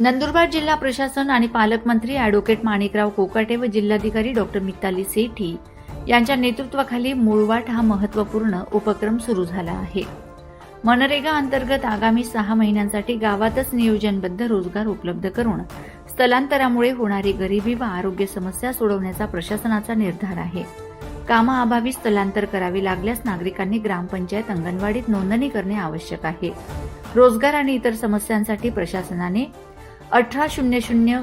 नंदुरबार जिल्हा प्रशासन आणि पालकमंत्री अॅडव्होकेट माणिकराव कोकाटे व जिल्हाधिकारी डॉक्टर मिताली सेठी यांच्या नेतृत्वाखाली मूळवाट हा महत्त्वपूर्ण उपक्रम सुरू झाला आहे. मनरेगा अंतर्गत आगामी सहा महिन्यांसाठी गावातच नियोजनबद्ध रोजगार उपलब्ध करून स्थलांतरामुळे होणारी गरिबी व आरोग्य समस्या सोडवण्याचा प्रशासनाचा निर्धार आहे. कामाअभावी स्थलांतर करावे लागल्यास नागरिकांनी ग्रामपंचायत अंगणवाडीत नोंदणी करणे आवश्यक आहे. रोजगार आणि इतर समस्यांसाठी प्रशासनाने अठरा शून्य शून्य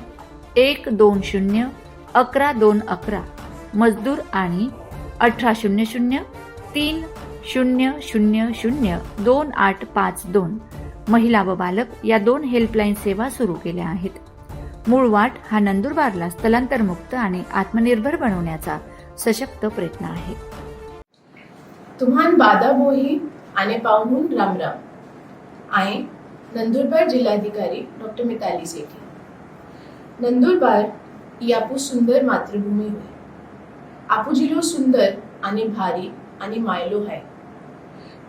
एक दोन शून्य अकरा दोन अकरा मजदूर आणि अठरा शून्य शून्य तीन शून्य शून्य शून्य दोन आठ पाच दोन महिला व बालक या दोन हेल्पलाईन सेवा सुरू केल्या आहेत. मूळ वाट हा नंदुरबारला स्थलांतरमुक्त आणि आत्मनिर्भर बनवण्याचा सशक्त प्रयत्न आहे. तुम्हान बादाबोही आने पाहून रामराम आए नंदुरबार जिल्हाधिकारी डॉक्टर मिताली सेठी. नंदुरबार ही आपू सुंदर मातृभूमी होय. आपू जिल्हो सुंदर आणि भारी आणि मायलो हाय.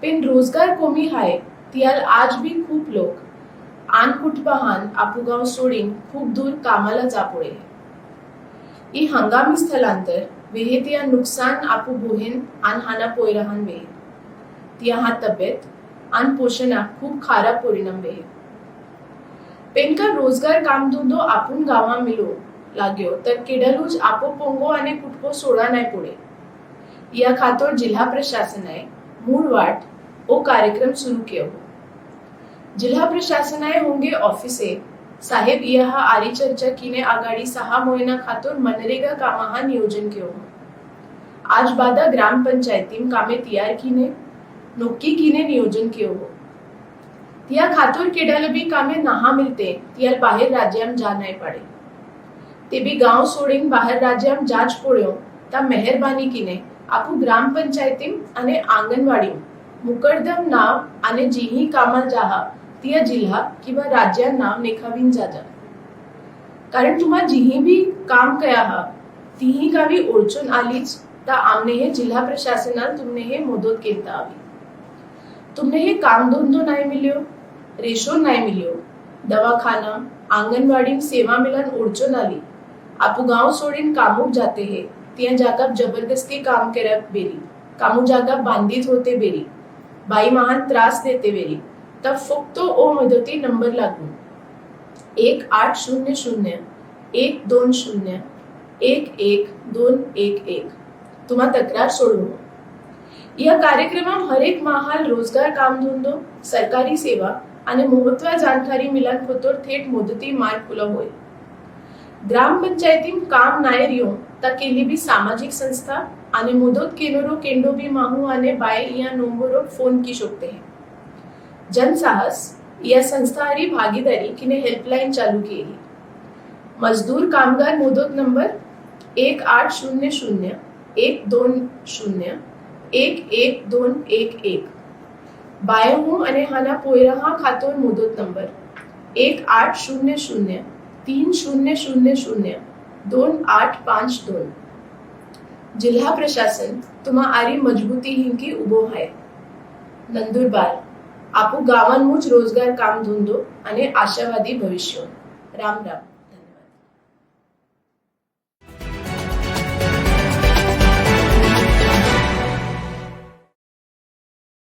पण रोजगार कोमी हाय तियाल आज भी खूप लोक. आन कुटुंबाहान आपू गाव सोडीन खूप दूर कामाला जापोळे ही हंगामी स्थलांतर वेहे तिया नुकसान आपू बोहेन आन हाना पोयराहान वेहे तिया हा तब्येत आन खूप खारा परिणाम वेहे पेनका रोजगार काम धंदो आपण गावा मिलो लाग्यो तर केडलूज आपो पोंगो आणि कुटको सोडा नाही पुढे. या खातोर जिल्हा प्रशासनाने मूळ वाट ओ कार्यक्रम सुरू केव जिल्हा प्रशासनाए होंगे ऑफिसे साहेब यहा आरी चर्चा किने आघाडी सहा मोहिना खातोर मनरेगा कामाहा नियोजन केव आज बादा ग्राम पंचायतीम कामे तयार किने नक्की किने नियोजन कियो हो तिया खातोर केडाल भी कामे नहा मिलते तियाल बाहेर राज्याम जा नहीं पड़े। ते बी गाव सोडीन बाहेर राज्याम जाज पोळ्यो ता मेहरबानी किने आपू ग्राम पंचायतीम अने आंगणवाडीम। मुकरदम नाव आणि जीही कामा जाहा तिया जिल्हा किंवा राज्यात नाव नेखावीन जाजा। कारण तुम्हा जीही भी काम कया हा तीही गावी ओळचून आलीच तर आमने हे जिल्हा प्रशासनात तुमने हे मदत केलता हवी तुमने हे काम धंदो नाही मिल्यो रेशो नाही मिल्यो. दवाखाना आंगणवाडी सेवा मिलन उडचो नाली आपू गांव सोडीन कामूक जाते हे तिया जागा जबरदस्ती काम करत बेरी. कामू जागा बांधित होते बेरी. बाई महान त्रास देते बेरी. तब फक्त ओ मदती नंबर लागू एक आठ शून्य शून्य एक दोन शून्य एक एक दोन एक एक. तुम्हा तक्रार सोडवू या कार्यक्रमात हरेक महाल रोजगार कामधंदो सरकारी सेवा आणि महत्त्व जानकारी मिलन खोतोर थेट मुदती मार्ग खुला होईल ग्रामपंचायतीन काम नायर येऊन ता केली बी सामाजिक संस्था आणि मुदत केनोरो केंडो बी माहू आणि बाय या नंबरो फोन की शकते हैं. जनसाहस या संस्थारी भागीदारी किने हेल्पलाईन चालू केली. मजदूर कामगार मुदत नंबर एक आठ शून्य शून्य एक दोन शून्य एक एक दोन एक एक. बायहू आणि हाना पोयरहा खातोर मुदत नंबर. एक आठ शून्य शून्य तीन शून्य शून्य शून्य दोन आठ पाच दोन. जिल्हा प्रशासन तुम्हा आरी मजबूती हिंकी उभो आहे नंदुरबार आपू गावांमुच रोजगार काम धंदो आणि आशावादी भविष्य. राम राम.